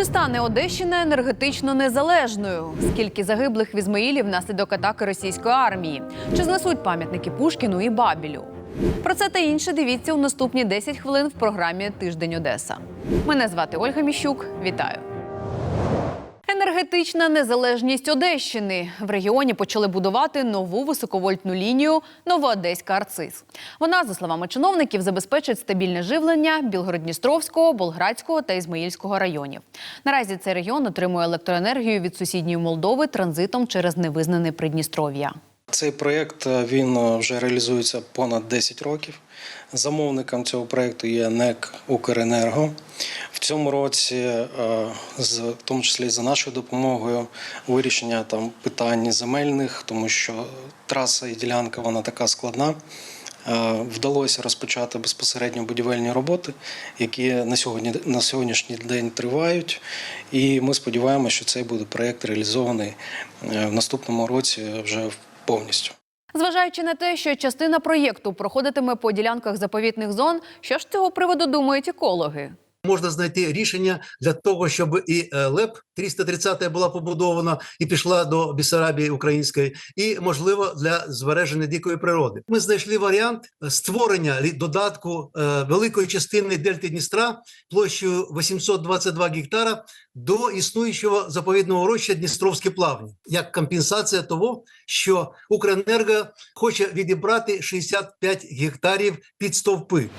Чи стане Одещина енергетично незалежною? Скільки загиблих в Ізмаїлі внаслідок атаки російської армії? Чи знесуть пам'ятники Пушкіну і Бабілю? Про це та інше дивіться у наступні 10 хвилин в програмі Тиждень Одеса. Мене звати Ольга Міщук. Вітаю. Енергетична незалежність Одещини в регіоні почали будувати нову високовольтну лінію Новоодеська Арцис. Вона, за словами чиновників, забезпечить стабільне живлення Білгород-Дністровського, Болградського та Ізмаїльського районів. Наразі цей регіон отримує електроенергію від сусідньої Молдови транзитом через невизнане Придністров'я. Цей проєкт е, він е, вже реалізується понад 10 років. Замовником цього проєкту є НЕК Укренерго. Цьому році, е, з в тому числі за нашою допомогою, вирішення там питань земельних, тому що траса і ділянка вона така складна. е, Вдалося розпочати безпосередньо будівельні роботи, які на сьогодні на сьогоднішній день тривають. І ми сподіваємося, що цей буде проєкт реалізований е, в наступному році вже повністю. Зважаючи на те, що частина проєкту проходитиме по ділянках заповітних зон, що ж з цього приводу думають екологи? Можна знайти рішення для того, щоб і е, ЛЕП 330 була побудована і пішла до Бісарабії української, і можливо для збереження дикої природи. Ми знайшли варіант створення додатку е, великої частини дельти Дністра площею 822 гектара до існуючого заповідного урочища Дністровські плавні, як компенсація того, що Укренерго хоче відібрати 65 гектарів під стовпи.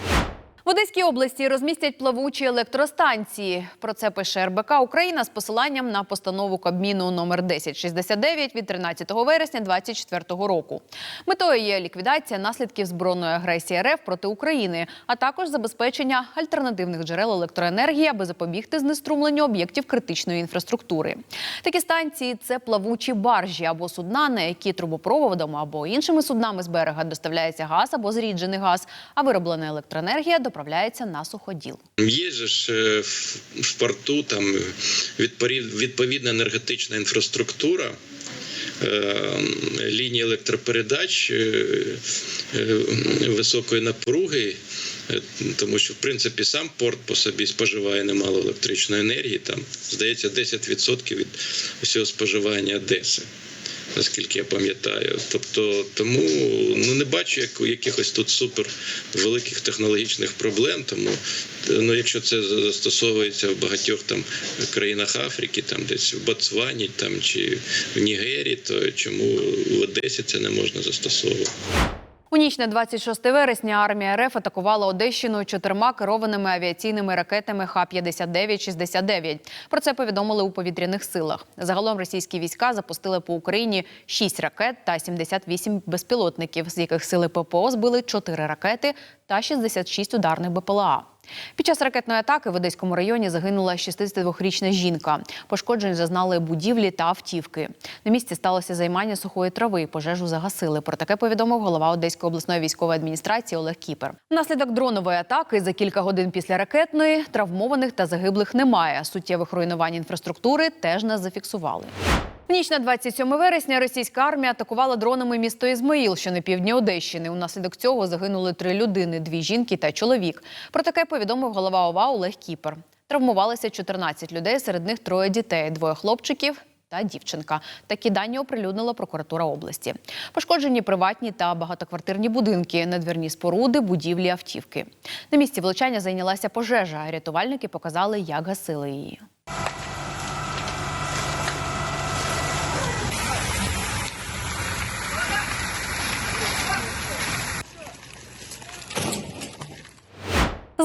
В Одеській області розмістять плавучі електростанції. Про це пише РБК Україна з посиланням на постанову Кабміну номер 1069 від 13 вересня 2024 року. Метою є ліквідація наслідків збройної агресії РФ проти України, а також забезпечення альтернативних джерел електроенергії, аби запобігти знеструмленню об'єктів критичної інфраструктури. Такі станції це плавучі баржі або судна, на які трубопроводом або іншими суднами з берега доставляється газ або зріджений газ, а вироблена електроенергія доправляється на суходіл. Є ж е, в, порту там відповідна енергетична інфраструктура. е, Лінії електропередач е, високої напруги, тому що в принципі сам порт по собі споживає немало електричної енергії. Там здається 10% від усього споживання Одеси наскільки я пам'ятаю. Тобто, тому ну не бачу як, якихось тут супер великих технологічних проблем. Тому ну, якщо це застосовується в багатьох там країнах Африки, там десь в Ботсвані там чи в Нігері, то чому в Одесі це не можна застосовувати? У ніч на 26 вересня армія РФ атакувала Одещину чотирма керованими авіаційними ракетами Х-59-69. Про це повідомили у повітряних силах. Загалом російські війська запустили по Україні 6 ракет та 78 безпілотників, з яких сили ППО збили 4 ракети та 66 ударних БПЛА. Під час ракетної атаки в Одеському районі загинула 62-річна жінка. Пошкоджень зазнали будівлі та автівки. На місці сталося займання сухої трави. Пожежу загасили. Про таке повідомив голова Одеської обласної військової адміністрації Олег Кіпер. Внаслідок дронової атаки за кілька годин після ракетної травмованих та загиблих немає. Суттєвих руйнувань інфраструктури теж не зафіксували. В ніч на 27 вересня російська армія атакувала дронами місто Ізмаїл, що на півдні Одещини. Унаслідок цього загинули три людини: дві жінки та чоловік. Про таке повідомив голова ОВА Олег Кіпер. Травмувалися 14 людей, серед них троє дітей, двоє хлопчиків. Та дівчинка такі дані оприлюднила прокуратура області. Пошкоджені приватні та багатоквартирні будинки, надвірні споруди, будівлі, автівки. На місці влучання зайнялася пожежа. Рятувальники показали, як гасили її.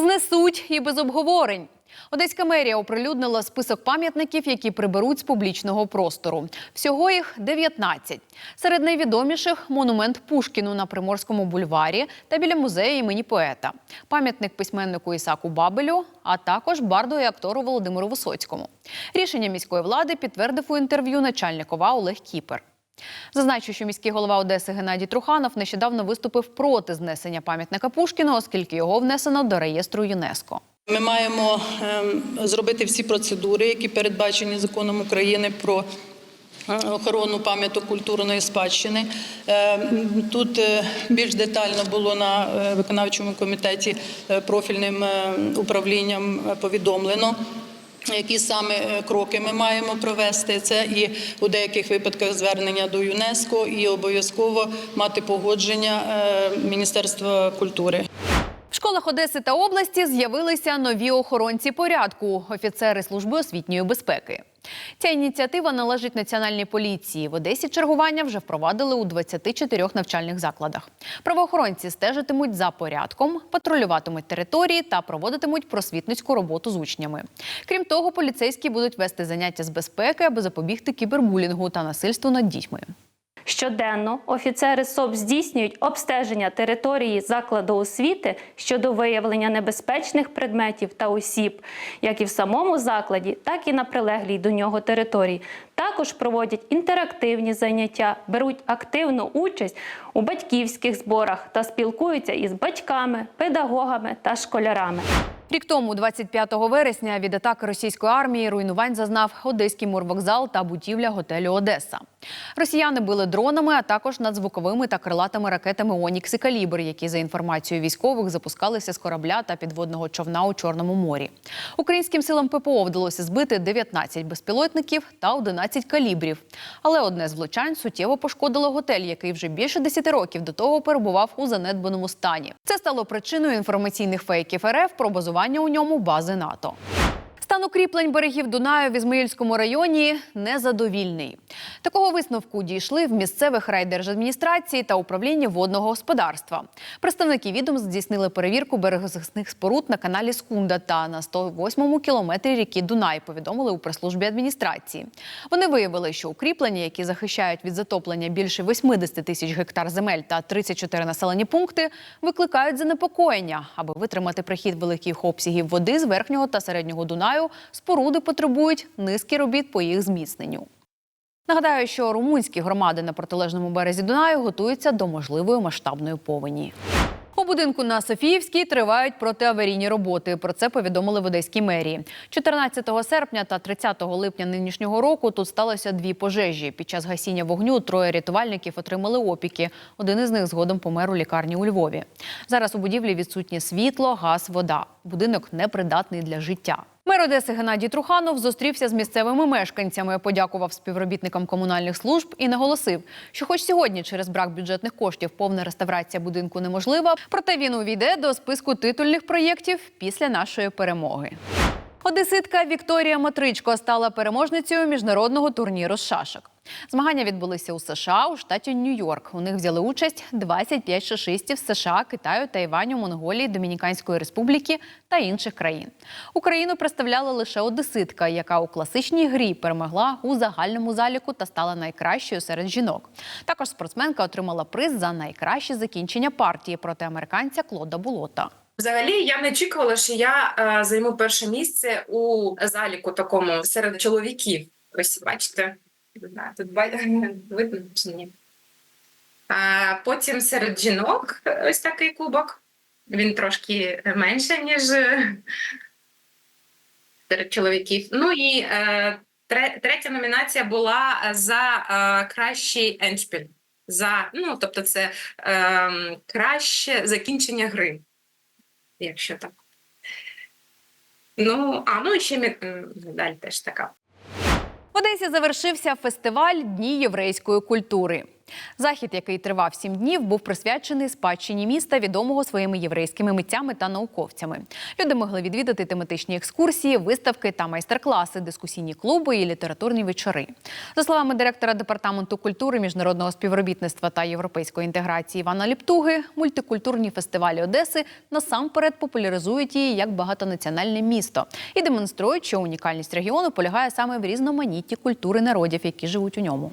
Знесуть і без обговорень. Одеська мерія оприлюднила список пам'ятників, які приберуть з публічного простору. Всього їх 19. Серед найвідоміших монумент Пушкіну на Приморському бульварі та біля музею імені поета, пам'ятник письменнику Ісаку Бабелю, а також барду і актору Володимиру Висоцькому. Рішення міської влади підтвердив у інтерв'ю начальник ОВА Олег Кіпер. Зазначу, що міський голова Одеси Геннадій Труханов нещодавно виступив проти знесення пам'ятника Пушкіну, оскільки його внесено до реєстру ЮНЕСКО. Ми маємо ем, зробити всі процедури, які передбачені законом України про е, охорону пам'яток культурної спадщини. Ем, Тут е, більш детально було на е, виконавчому комітеті профільним управлінням повідомлено. Які саме е, кроки ми маємо провести? Це і у деяких випадках звернення до ЮНЕСКО, і обов'язково мати погодження е, Міністерства культури. В школах Одеси та області з'явилися нові охоронці порядку офіцери служби освітньої безпеки. Ця ініціатива належить національній поліції. В Одесі чергування вже впровадили у 24 навчальних закладах. Правоохоронці стежитимуть за порядком, патрулюватимуть території та проводитимуть просвітницьку роботу з учнями. Крім того, поліцейські будуть вести заняття з безпеки, аби запобігти кібербулінгу та насильству над дітьми. Щоденно офіцери СОП здійснюють обстеження території закладу освіти щодо виявлення небезпечних предметів та осіб, як і в самому закладі, так і на прилеглій до нього території. Також проводять інтерактивні заняття, беруть активну участь у батьківських зборах та спілкуються із батьками, педагогами та школярами. Рік тому, 25 вересня, від атаки російської армії руйнувань зазнав одеський морвокзал та будівля готелю Одеса. Росіяни били дронами, а також надзвуковими та крилатими ракетами Онікс і Калібр, які за інформацією військових запускалися з корабля та підводного човна у Чорному морі. Українським силам ППО вдалося збити 19 безпілотників та 11 калібрів. Але одне з влучань суттєво пошкодило готель, який вже більше 10 років до того перебував у занедбаному стані. Це стало причиною інформаційних фейків РФ про базування у ньому бази НАТО. Стан укріплень берегів Дунаю в Ізмаїльському районі незадовільний. Такого висновку дійшли в місцевих райдержадміністрації та управлінні водного господарства. Представники відомств здійснили перевірку берегозахисних споруд на каналі Скунда та на 108-му кілометрі ріки Дунай. Повідомили у прес-службі адміністрації. Вони виявили, що укріплення, які захищають від затоплення більше 80 тисяч гектар земель та 34 населені пункти, викликають занепокоєння, аби витримати прихід великих обсягів води з верхнього та середнього Дунаю. Споруди потребують низки робіт по їх зміцненню. Нагадаю, що румунські громади на протилежному березі Дунаю готуються до можливої масштабної повені. У будинку на Софіївській тривають протиаварійні роботи. Про це повідомили в Одеській мерії. 14 серпня та 30 липня нинішнього року тут сталося дві пожежі. Під час гасіння вогню троє рятувальників отримали опіки. Один із них згодом помер у лікарні у Львові. Зараз у будівлі відсутнє світло, газ, вода. Будинок непридатний для життя. Мер Одеси Геннадій Труханов зустрівся з місцевими мешканцями, подякував співробітникам комунальних служб і наголосив, що хоч сьогодні через брак бюджетних коштів повна реставрація будинку неможлива, проте він увійде до списку титульних проєктів після нашої перемоги. Одеситка Вікторія Матричко стала переможницею міжнародного турніру з шашок. Змагання відбулися у США у штаті Нью-Йорк. У них взяли участь 25 шашистів США, Китаю, Тайваню, Монголії, Домініканської Республіки та інших країн. Україну представляла лише одеситка, яка у класичній грі перемогла у загальному заліку та стала найкращою серед жінок. Також спортсменка отримала приз за найкраще закінчення партії проти американця Клода Булота. Взагалі, я не очікувала, що я е, займу перше місце у заліку такому серед чоловіків. Ось бачите, не знаю, тут видно чи ні. А потім серед жінок ось такий кубок. Він трошки менше, ніж е, серед чоловіків. Ну і е, тре- третя номінація була за е, кращий еншпіль. За, ну, тобто, це е, краще закінчення гри якщо так. Ну, а ну і ще медаль теж така. В Одесі завершився фестиваль Дні єврейської культури. Захід, який тривав сім днів, був присвячений спадщині міста, відомого своїми єврейськими митцями та науковцями. Люди могли відвідати тематичні екскурсії, виставки та майстер-класи, дискусійні клуби і літературні вечори. За словами директора департаменту культури, міжнародного співробітництва та європейської інтеграції Івана Ліптуги, мультикультурні фестивалі Одеси насамперед популяризують її як багатонаціональне місто і демонструють, що унікальність регіону полягає саме в різноманітті культури народів, які живуть у ньому.